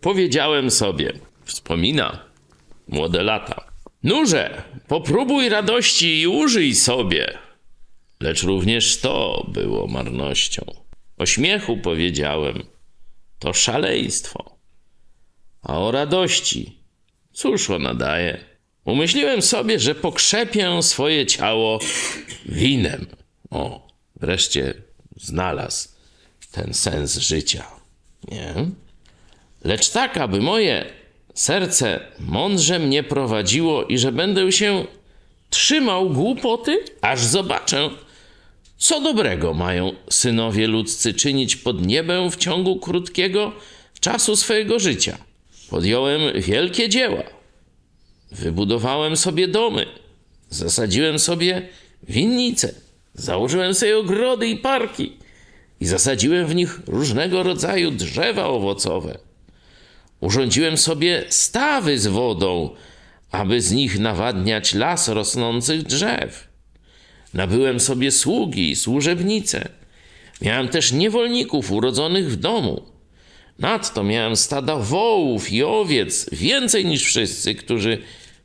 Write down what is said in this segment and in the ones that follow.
Powiedziałem sobie, wspomina młode lata. Nurze, popróbuj radości i użyj sobie. Lecz również to było marnością. O śmiechu powiedziałem, to szaleństwo. A o radości, cóż ona daje? Umyśliłem sobie, że pokrzepię swoje ciało winem. O, wreszcie znalazł ten sens życia. Nie? Lecz tak, aby moje serce mądrze mnie prowadziło i że będę się trzymał głupoty, aż zobaczę, co dobrego mają synowie ludzcy czynić pod niebem w ciągu krótkiego czasu swojego życia. Podjąłem wielkie dzieła. Wybudowałem sobie domy, zasadziłem sobie winnice, założyłem sobie ogrody i parki i zasadziłem w nich różnego rodzaju drzewa owocowe. Urządziłem sobie stawy z wodą, aby z nich nawadniać las rosnących drzew. Nabyłem sobie sługi i służebnice. Miałem też niewolników urodzonych w domu. Nadto miałem stada wołów i owiec, więcej niż wszyscy, którzy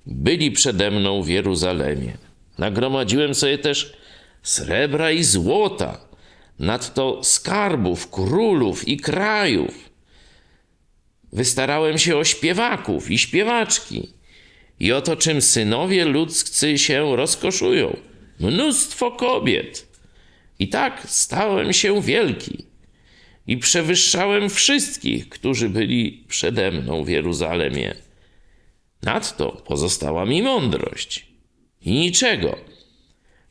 byli przede mną w Jeruzalemie. Nagromadziłem sobie też srebra i złota, nadto skarbów, królów i krajów. Wystarałem się o śpiewaków i śpiewaczki. I oto czym synowie ludzcy się rozkoszują. Mnóstwo kobiet. I tak stałem się wielki. I przewyższałem wszystkich, którzy byli przede mną w Jeruzalemie. Nadto pozostała mi mądrość. I niczego,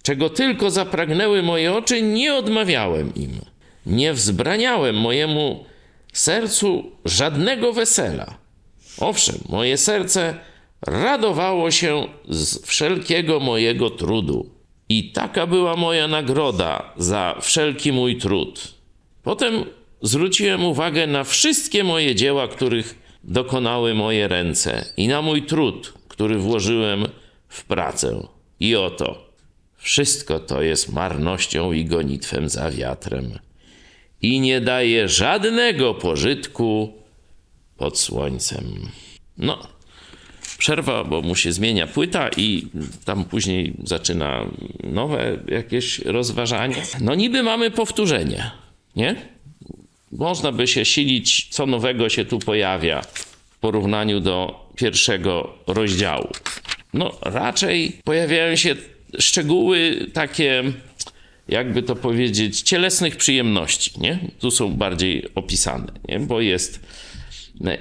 czego tylko zapragnęły moje oczy, nie odmawiałem im. Nie wzbraniałem mojemu sercu żadnego wesela. Owszem, moje serce radowało się z wszelkiego mojego trudu. I taka była moja nagroda za wszelki mój trud. Potem zwróciłem uwagę na wszystkie moje dzieła, których dokonały moje ręce, i na mój trud, który włożyłem w pracę. I oto, wszystko to jest marnością i gonitwem za wiatrem i nie daje żadnego pożytku pod słońcem. No, przerwa, bo mu się zmienia płyta i tam później zaczyna nowe jakieś rozważanie. No niby mamy powtórzenie, nie? Można by się silić, co nowego się tu pojawia w porównaniu do pierwszego rozdziału. No raczej pojawiają się szczegóły takie jakby to powiedzieć, cielesnych przyjemności, nie? Tu są bardziej opisane, nie? Bo jest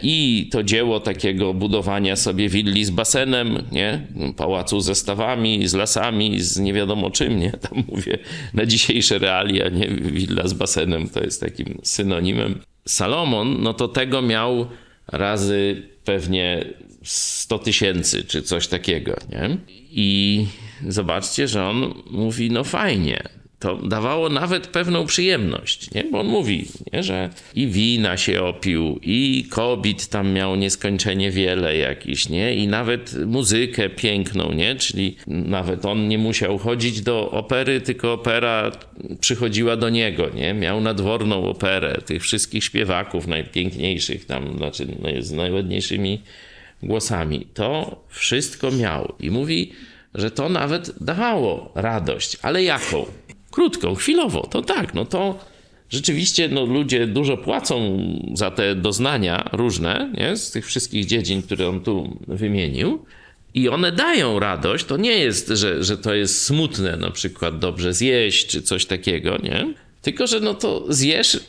i to dzieło takiego budowania sobie willi z basenem, nie? Pałacu ze stawami, z lasami, z nie wiadomo czym, nie? Tam mówię na dzisiejsze realia, nie? Willa z basenem to jest takim synonimem. Salomon, no to tego miał razy pewnie 100 tysięcy, czy coś takiego, nie? I zobaczcie, że on mówi, no fajnie, to dawało nawet pewną przyjemność, nie? bo on mówi, nie? że i wina się opił, i kobiet tam miał nieskończenie wiele jakiś, nie? i nawet muzykę piękną, nie? czyli nawet on nie musiał chodzić do opery, tylko opera przychodziła do niego, nie? miał nadworną operę, tych wszystkich śpiewaków najpiękniejszych tam, znaczy z najładniejszymi głosami. To wszystko miał i mówi, że to nawet dawało radość, ale jaką? krótką, chwilowo, to tak, no to rzeczywiście no, ludzie dużo płacą za te doznania różne, nie? z tych wszystkich dziedzin, które on tu wymienił. I one dają radość. To nie jest, że, że to jest smutne, na przykład dobrze zjeść, czy coś takiego, nie? Tylko, że no to zjesz,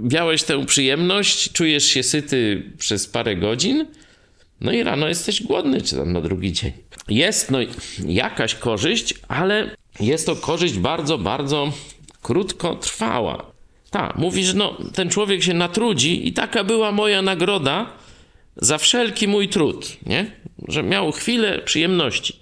miałeś tę przyjemność, czujesz się syty przez parę godzin, no i rano jesteś głodny, czy tam na drugi dzień. Jest no jakaś korzyść, ale jest to korzyść bardzo, bardzo krótkotrwała. Tak, mówisz, no ten człowiek się natrudzi i taka była moja nagroda za wszelki mój trud, nie? Że miał chwilę przyjemności.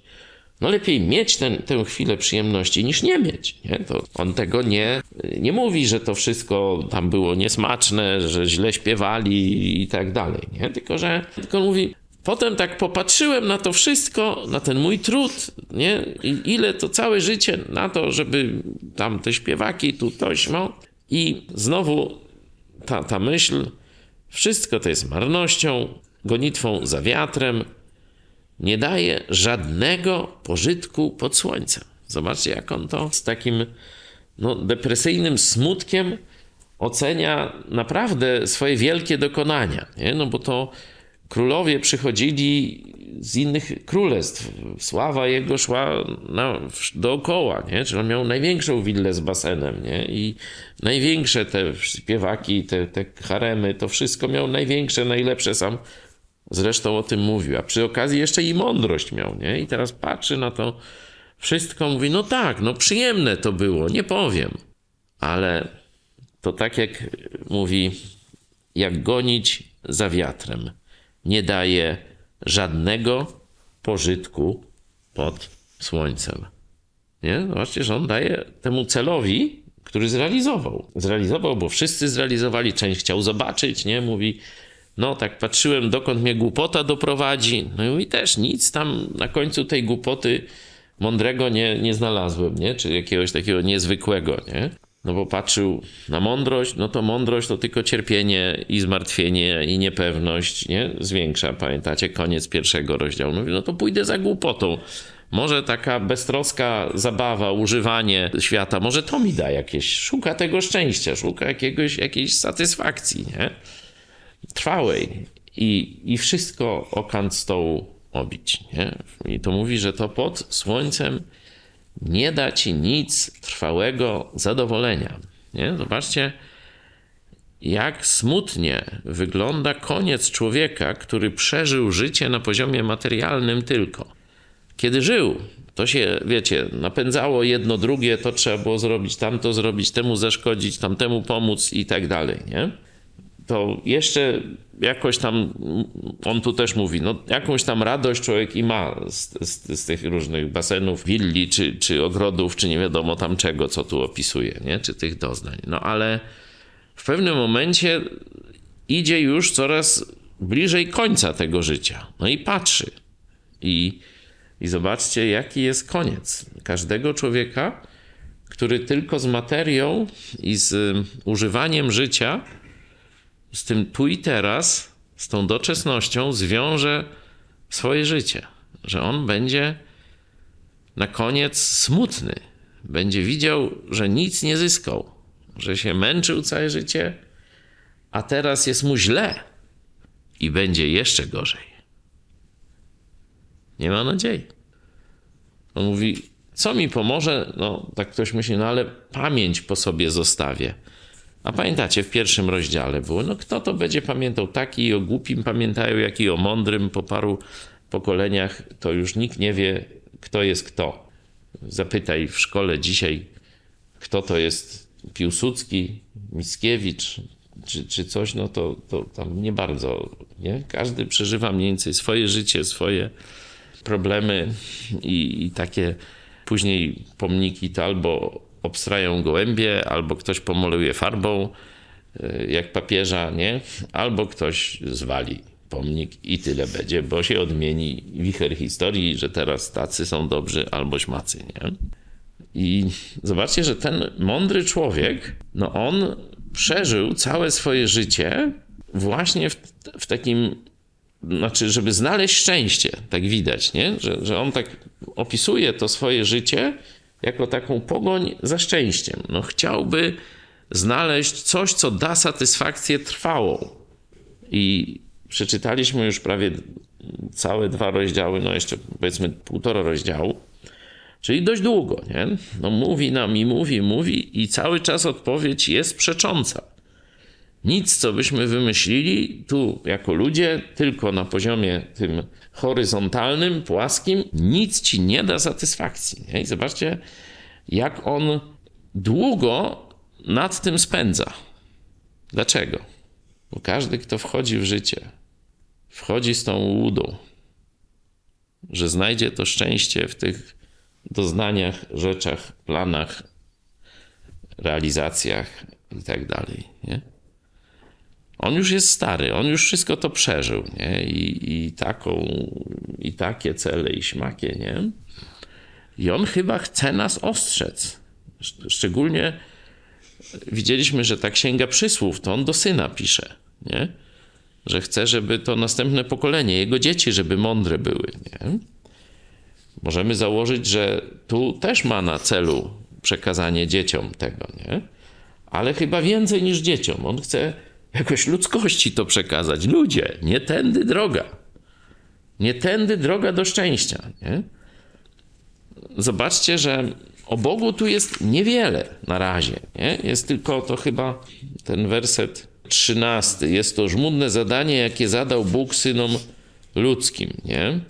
No lepiej mieć ten, tę chwilę przyjemności niż nie mieć. Nie? To on tego nie, nie mówi, że to wszystko tam było niesmaczne, że źle śpiewali i tak dalej. Nie? Tylko, że tylko mówi, potem tak popatrzyłem na to wszystko, na ten mój trud, nie? I ile to całe życie na to, żeby tam te śpiewaki, tu no. I znowu ta, ta myśl, wszystko to jest marnością, gonitwą za wiatrem, nie daje żadnego pożytku pod słońcem. Zobaczcie, jak on to z takim no, depresyjnym smutkiem ocenia naprawdę swoje wielkie dokonania. Nie? No bo to królowie przychodzili z innych królestw. Sława jego szła na, dookoła, nie? Czyli on miał największą willę z basenem, nie? I największe te śpiewaki, te, te haremy, to wszystko miał największe, najlepsze sam. Zresztą o tym mówił, a przy okazji jeszcze i mądrość miał, nie? I teraz patrzy na to wszystko, mówi, no tak, no przyjemne to było, nie powiem. Ale to tak jak mówi, jak gonić za wiatrem. Nie daje żadnego pożytku pod słońcem. Nie? Zobaczcie, że on daje temu celowi, który zrealizował. Zrealizował, bo wszyscy zrealizowali, część chciał zobaczyć, nie? Mówi, no tak patrzyłem, dokąd mnie głupota doprowadzi. No i mówi też nic tam na końcu tej głupoty mądrego nie, nie znalazłem, nie? Czy jakiegoś takiego niezwykłego, nie? No bo patrzył na mądrość, no to mądrość to tylko cierpienie i zmartwienie i niepewność, nie? Zwiększa, pamiętacie, koniec pierwszego rozdziału. Mówi, no to pójdę za głupotą. Może taka beztroska zabawa, używanie świata, może to mi da jakieś, szuka tego szczęścia, szuka jakiegoś, jakiejś satysfakcji, nie? Trwałej. I, i wszystko o stołu obić, nie? I to mówi, że to pod słońcem nie da ci nic trwałego zadowolenia. Nie? Zobaczcie, jak smutnie wygląda koniec człowieka, który przeżył życie na poziomie materialnym tylko. Kiedy żył, to się, wiecie, napędzało jedno, drugie, to trzeba było zrobić, tamto zrobić, temu zaszkodzić, tamtemu pomóc i tak dalej, nie? To jeszcze jakoś tam, on tu też mówi, no jakąś tam radość człowiek i ma z, z, z, tych różnych basenów, willi, czy, czy ogrodów, czy nie wiadomo tam czego, co tu opisuje, nie? czy tych doznań. No ale w pewnym momencie idzie już coraz bliżej końca tego życia. No i patrzy. I, i zobaczcie, jaki jest koniec każdego człowieka, który tylko z materią i z używaniem życia z tym tu i teraz, z tą doczesnością zwiąże swoje życie. Że on będzie na koniec smutny. Będzie widział, że nic nie zyskał, że się męczył całe życie, a teraz jest mu źle i będzie jeszcze gorzej. Nie ma nadziei. On mówi, co mi pomoże? No, tak ktoś myśli, no ale pamięć po sobie zostawię. A pamiętacie, w pierwszym rozdziale było, no kto to będzie pamiętał taki o głupim pamiętają, jak i o mądrym po paru pokoleniach, to już nikt nie wie, kto jest kto. Zapytaj w szkole dzisiaj, kto to jest Piłsudski, Mickiewicz, czy, czy coś, no to, to tam nie bardzo, nie? Każdy przeżywa mniej więcej swoje życie, swoje problemy i, i takie później pomniki to albo obstrają gołębie, albo ktoś pomaluje farbą, y, jak papieża, nie? Albo ktoś zwali pomnik i tyle będzie, bo się odmieni wicher historii, że teraz tacy są dobrzy albo śmacy, nie? I zobaczcie, że ten mądry człowiek, no on przeżył całe swoje życie właśnie w, w takim, znaczy, żeby znaleźć szczęście, tak widać, nie? Że, że on tak opisuje to swoje życie jako taką pogoń za szczęściem. No, chciałby znaleźć coś, co da satysfakcję trwałą. I przeczytaliśmy już prawie całe dwa rozdziały, no jeszcze powiedzmy półtora rozdziału, czyli dość długo, nie? No mówi nam i mówi, mówi i cały czas odpowiedź jest przecząca. Nic, co byśmy wymyślili tu jako ludzie, tylko na poziomie tym horyzontalnym, płaskim, nic ci nie da satysfakcji. Nie? I zobaczcie, jak on długo nad tym spędza. Dlaczego? Bo każdy, kto wchodzi w życie, wchodzi z tą łudą, że znajdzie to szczęście w tych doznaniach, rzeczach, planach, realizacjach i tak. Nie? On już jest stary, on już wszystko to przeżył, nie? I, i taką, i takie cele, i śmakie, nie? I on chyba chce nas ostrzec. Szcz- Szczególnie widzieliśmy, że ta księga przysłów, to on do syna pisze, nie? Że chce, żeby to następne pokolenie, jego dzieci, żeby mądre były, nie? Możemy założyć, że tu też ma na celu przekazanie dzieciom tego, nie? Ale chyba więcej niż dzieciom. On chce jakoś ludzkości to przekazać. Ludzie, nie tędy droga. Nie tędy droga do szczęścia, nie? Zobaczcie, że o Bogu tu jest niewiele na razie, nie? Jest tylko to chyba ten werset trzynasty. Jest to żmudne zadanie, jakie zadał Bóg synom ludzkim, nie?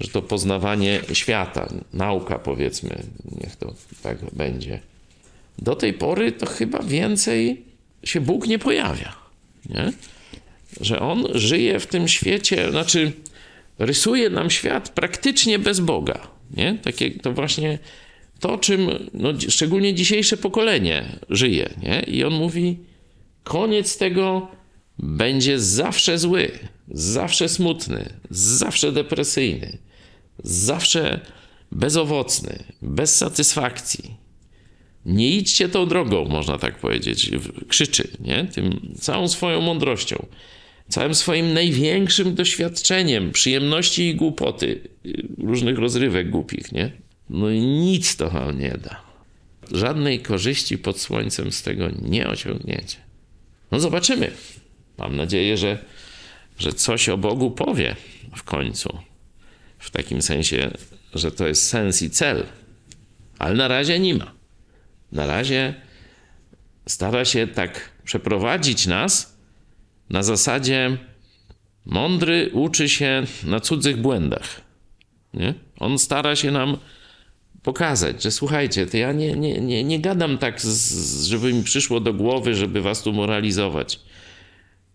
że to poznawanie świata, nauka powiedzmy, niech to tak będzie. Do tej pory to chyba więcej się Bóg nie pojawia, nie? Że On żyje w tym świecie, znaczy rysuje nam świat praktycznie bez Boga, nie? Takie to właśnie to, czym no, szczególnie dzisiejsze pokolenie żyje, nie? I On mówi, koniec tego będzie zawsze zły, zawsze smutny, zawsze depresyjny, zawsze bezowocny, bez satysfakcji. Nie idźcie tą drogą, można tak powiedzieć. Krzyczy, nie? Tym całą swoją mądrością, całym swoim największym doświadczeniem przyjemności i głupoty, y, różnych rozrywek głupich, nie? No i nic to wam nie da. Żadnej korzyści pod słońcem z tego nie osiągniecie. No zobaczymy. Mam nadzieję, że, że coś o Bogu powie w końcu. W takim sensie, że to jest sens i cel. Ale na razie nie ma. Na razie stara się tak przeprowadzić nas na zasadzie mądry uczy się na cudzych błędach. Nie? On stara się nam pokazać, że słuchajcie, to ja nie, nie, nie, nie gadam tak, z, żeby mi przyszło do głowy, żeby was tu moralizować.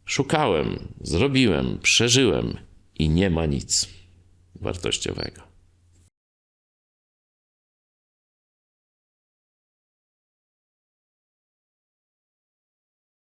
Szukałem, zrobiłem, przeżyłem i nie ma nic wartościowego.